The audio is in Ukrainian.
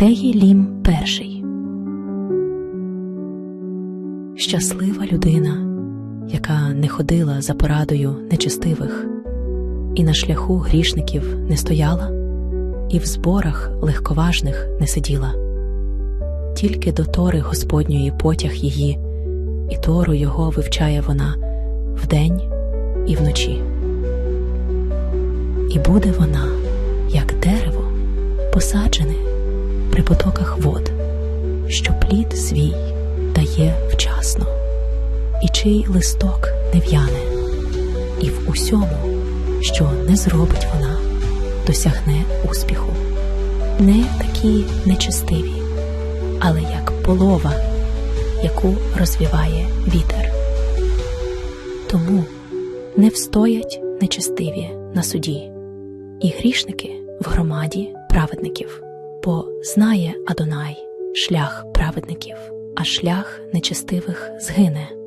Теїлім перший. Щаслива людина, яка не ходила за порадою нечестивих, і на шляху грішників не стояла, і в зборах легковажних не сиділа. Тільки до тори Господньої потяг її, і тору його вивчає вона вдень і вночі. І буде вона, як дерево, посаджене при потоках вод, що плід свій дає вчасно, і чий листок не в'яне, і в усьому, що не зробить вона, досягне успіху. Не такі нечестиві, але як полова, яку розвіває вітер. Тому не встоять нечестиві на суді, і грішники в громаді праведників, бо знає Адонай шлях праведників, а шлях нечестивих згине.